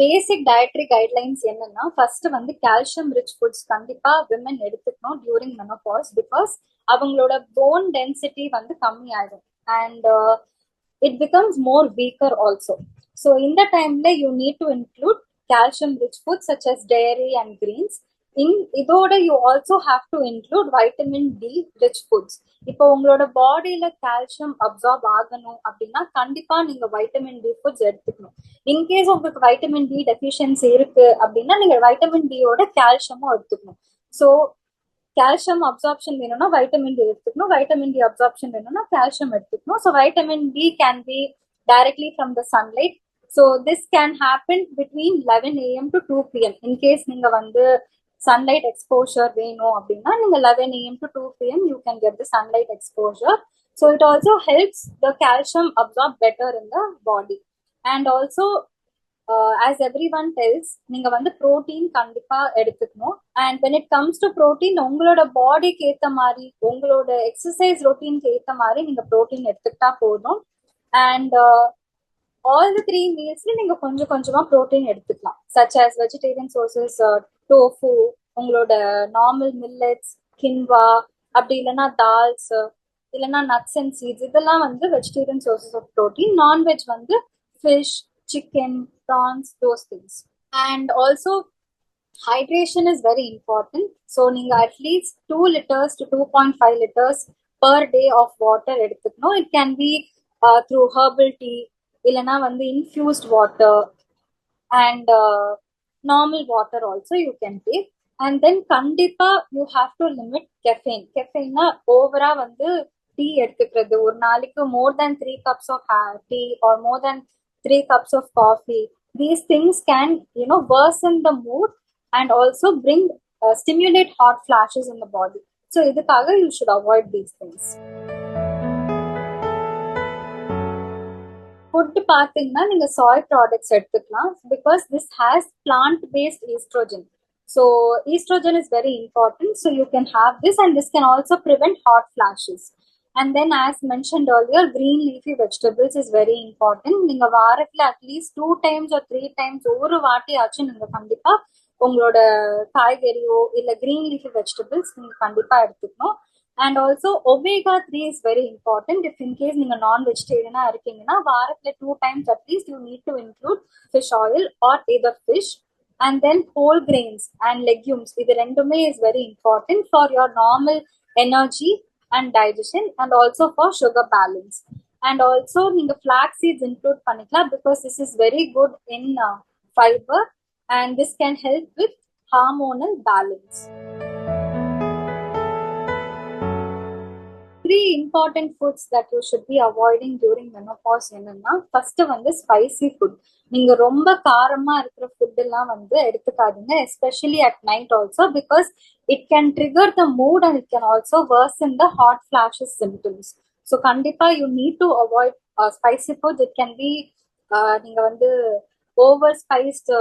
பேசிக் dietary guidelines என்னன்னா first வந்து calcium rich foods கண்டிப்பா விமன் எடுத்துக்கணும் டியூரிங் மெனோபாஸ் பிகாஸ் அவங்களோட போன் டென்சிட்டி வந்து கம்மி ஆயிடும் and it becomes more weaker also so இந்த டைம்ல you need to include calcium rich foods such as dairy and greens in இதோட you also have to include vitamin D rich foods இப்போ உங்களோட பாடியில calcium absorb ஆகணும் அப்படின்னா கண்டிப்பா நீங்க வைட்டமின் டி ஃபுட்ஸ் எடுத்துக்கணும். இன்கேஸ் உங்களுக்கு வைட்டமின் டி டெஃபிஷியன்சி இருக்கு அப்படின்னா நீங்க வைட்டமின் டியோட கால்சியமும் எடுத்துக்கணும். ஸோ கால்சியம் அப்சார்ப்ஷன் வேணும்னா வைட்டமின் டி எடுத்துக்கணும். வைட்டமின் டி அப்சார்ப்ஷன் வேணும்னா கால்சியம் எடுத்துக்கணும். So vitamin D can be directly from the sunlight so this can happen between eleven AM to two PM in case நீங்க வந்து sunlight exposure வேணும் அப்படின்னா நீங்க eleven AM to two PM you can get the sunlight exposure so it also helps the calcium absorb better in the body and also as every one tells நீங்க வந்து protein கண்டிப்பா எடுத்துக்கணும். And when it comes to protein உங்களோட பாடிக்கு ஏற்ற மாதிரி உங்களோட exercise ரொட்டீனுக்கு ஏற்ற மாதிரி நீங்க ப்ரோட்டீன் எடுத்துக்கிட்டா போதும். அண்ட் ஆல் தி த்ரீ மீல்ஸ்ல நீங்க கொஞ்சம் கொஞ்சமா ப்ரோட்டீன் எடுத்துக்கலாம். Such as vegetarian sources tofu உங்களோட நார்மல் மில்லட்ஸ் கின்வா அப்படி இல்லைன்னா தால்ஸ் இல்லைன்னா நட்ஸ் அண்ட் சீட்ஸ் இதெல்லாம் வந்து vegetarian sources of protein non veg வந்து fish chicken prawns those things and also hydration is very important so நீங்கள் at least two litres to two point five litres per day of water எடுத்துக்கணும். It can be through herbal tea இல்லைன்னா வந்து infused water and normal water also you can take and then கண்டிப்பா you have to limit caffeine கெஃபைன்னா ஓவரா வந்து tea எடுத்துக்கிறது. ஒரு நாளைக்கு more than three cups of tea or more than three cups of coffee these things can you know worsen the mood and also bring stimulate hot flashes in the body so இதுக்காக you should avoid these things food பார்த்தீங்கன்னா நீங்க soy products எடுத்துக்கலாம். Because this has plant based estrogen so estrogen is very important so you can have this and this can also prevent hot flashes and then as mentioned earlier green leafy vegetables is very important நீங்க வாரத்தில் at least two times or three times ஒரு வாட்டியாச்சும் நீங்க கண்டிப்பா உங்களோட காய்கறியோ இல்ல green leafy vegetables நீங்க கண்டிப்பா எடுத்துக்கணும். And also omega three is very important if in case நீங்க நான் வெஜிடேரியனா இருக்கீங்கன்னா வாரத்துல two times at least you need to include fish oil or either fish and then whole grains and legumes இது ரெண்டுமே is very important for your normal energy and digestion and also for sugar balance and also நீங்க flax seeds include பண்ணிக்கலாம் because this is very good in fiber and this can help with hormonal balance three important foods that you should be avoiding during menopause என்னன்னா first வந்து spicy food நீங்க ரொம்ப காரமா இருக்கிற food எல்லாம் வந்து எடுத்துக்காதீங்க especially at night also because it can trigger the mood and it can also worse in the hot flashes symptoms so கண்டிப்பா you need to avoid spicy food it can be நீங்க வந்து over ஸ்பைஸ்ட்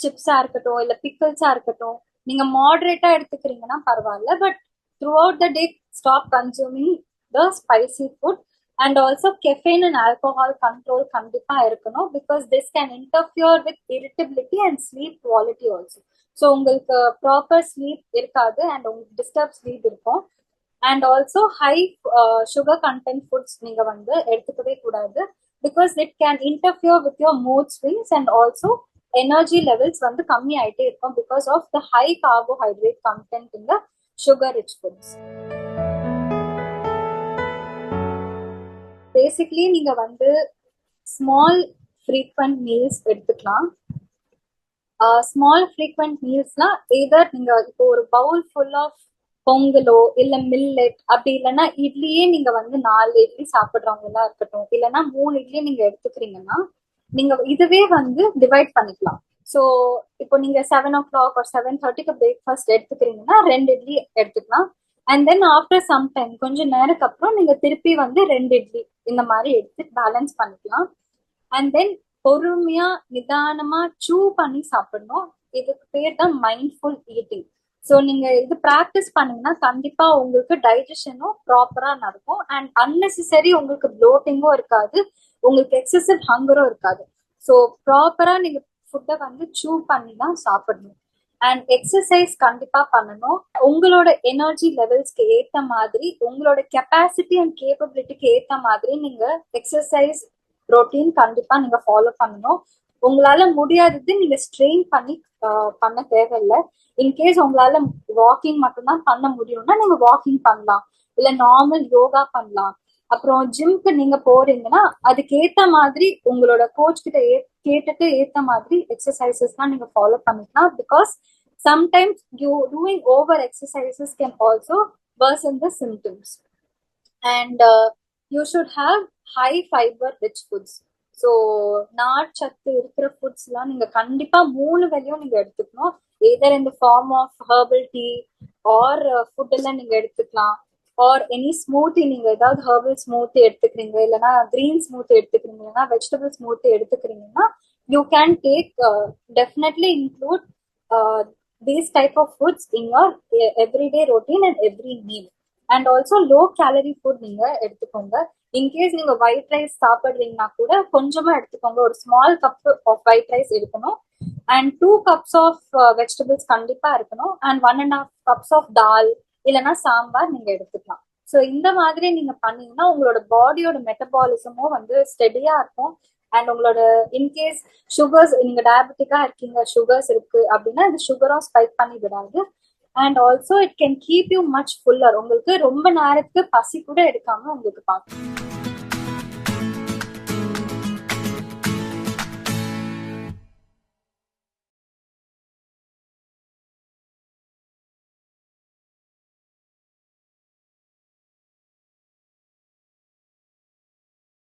சிப்ஸா இருக்கட்டும் இல்ல பிக்கிள்ஸா இருக்கட்டும் நீங்க மாடரேட்டா எடுத்துக்கிறீங்கன்னா பரவாயில்ல but throughout the day stop consuming the spicy food and also caffeine and alcohol control கண்டிப்பா இருக்கணும் because this can interfere with irritability and sleep quality also so உங்களுக்கு ப்ராப்பர் ஸ்லீப் இருக்காது அண்ட் உங்களுக்கு டிஸ்டர்ப் ஸ்லீப் இருக்கும். And also high sugar content foods நீங்க வந்து எடுத்துக்கவே கூடாது because it can interfere with your mood swings and also energy levels வந்து கம்மி ஆயிட்டே இருக்கும் because of the high carbohydrate content in the sugar rich foods basically நீங்க வந்து ஸ்மால் ஃப்ரீக்வெண்ட் மீல்ஸ் எடுத்துக்கலாம். ஸ்மால் ஃப்ரீக்வெண்ட் மீல்ஸ்னா எதர் நீங்க இப்போ ஒரு பவுல் ஃபுல் ஆஃப் பொங்கலோ இல்ல மில்லட் அப்படி இல்லைன்னா இட்லியே நீங்க வந்து நாலு இட்லி சாப்பிடுறவங்களா இருக்கட்டும். இல்லைன்னா மூணு இட்லி நீங்க எடுத்துக்கிறீங்கன்னா நீங்க இதுவே வந்து டிவைட் பண்ணிக்கலாம். ஸோ இப்போ நீங்க செவன் ஓ கிளாக் ஒரு செவன் தேர்ட்டிக்கு பிரேக்ஃபாஸ்ட் எடுத்துக்கிறீங்கன்னா ரெண்டு இட்லி எடுத்துக்கலாம். And then after some time கொஞ்சம் நேரத்துக்கு அப்புறம் நீங்க திருப்பி வந்து ரெண்டு இட்லி இந்த மாதிரி எடுத்து பேலன்ஸ் பண்ணிக்கலாம். அண்ட் தென் பொறுமையா நிதானமா சூ பண்ணி சாப்பிடணும். இதுக்கு பேர் தான் மைண்ட்ஃபுல் ஈட்டிங் ஸோ நீங்க இது ப்ராக்டிஸ் பண்ணீங்கன்னா கண்டிப்பா உங்களுக்கு டைஜஷனும் ப்ராப்பரா நடக்கும். அண்ட் அன்னெசரி உங்களுக்கு ப்ளோட்டிங்கும் இருக்காது. உங்களுக்கு எக்ஸசிவ் ஹங்கரும் இருக்காது. ஸோ ப்ராப்பரா நீங்க ஃபுட்டை வந்து சூ பண்ணி தான் சாப்பிடணும். அண்ட் எக்ஸசைஸ் கண்டிப்பா பண்ணணும். உங்களோட எனர்ஜி லெவல்ஸ்க்கு ஏத்த மாதிரி உங்களோட கெப்பாசிட்டி அண்ட் கேப்பபிலிட்டிக்கு ஏத்த மாதிரி நீங்க எக்ஸசைஸ் ரொட்டீன் கண்டிப்பா நீங்க ஃபாலோ பண்ணணும். உங்களால முடியாதது நீங்க ஸ்ட்ரெயின் பண்ணி ஆஹ், பண்ண தேவையில்லை. இன்கேஸ் உங்களால வாக்கிங் மட்டும்தான் பண்ண முடியும்னா நீங்க வாக்கிங் பண்ணலாம். இல்ல நார்மல் யோகா பண்ணலாம். அப்புறம் ஜிம்க்கு நீங்க போறீங்கன்னா அதுக்கு ஏத்த மாதிரி உங்களோட கோச் கிட்ட ஏ- கேட்டுட்டு ஏத்த மாதிரி எக்ஸசைசஸ் தான் நீங்க ஃபாலோ பண்ணிக்கலாம். Because sometimes you doing over exercises can also worsen in the symptoms and you should have high fiber rich foods so நார்ச்சத்து இருக்கிற ஃபுட்ஸ்லாம் நீங்க கண்டிப்பா மூணு வேலையும் நீங்க எடுத்துக்கணும். ஏதர் இந்த form of herbal tea or food எல்லாம் நீங்க எடுத்துக்கலாம். ஆர் எனி ஸ்மூத்தி நீங்க ஏதாவது ஹெர்பல் ஸ்மூத்தி எடுத்துக்கிறீங்க இல்லைன்னா கிரீன் ஸ்மூத்தி எடுத்துக்கிறீங்க இல்லைன்னா vegetable smoothie எடுத்துக்கிறீங்கன்னா you can take definitely include these type of foods in your everyday routine and every meal and also low calorie food நீங்க எடுத்துக்கோங்க. இன்கேஸ் நீங்க white rice சாப்பிடுறீங்கன்னா கூட கொஞ்சமா எடுத்துக்கோங்க. ஒரு small cup of white rice எடுக்கணும். And two cups of vegetables கண்டிப்பா இருக்கணும். And one and half cups of dal இல்லைன்னா சாம்பார் நீங்க எடுத்துக்கலாம். ஸோ இந்த மாதிரி நீங்க பண்ணீங்கன்னா உங்களோட பாடியோட மெட்டபாலிசமும் வந்து ஸ்டெடியா இருக்கும். அண்ட் உங்களோட இன்கேஸ் சுகர்ஸ் நீங்க டயபெட்டிக்கா இருக்கீங்க சுகர்ஸ் இருக்கு அப்படின்னா இது சுகரும் ஸ்பைக் பண்ணி விடாது. And also it can keep you much fuller உங்களுக்கு ரொம்ப நேரத்துக்கு பசி கூட எடுக்காம உங்களுக்கு பார்க்கணும்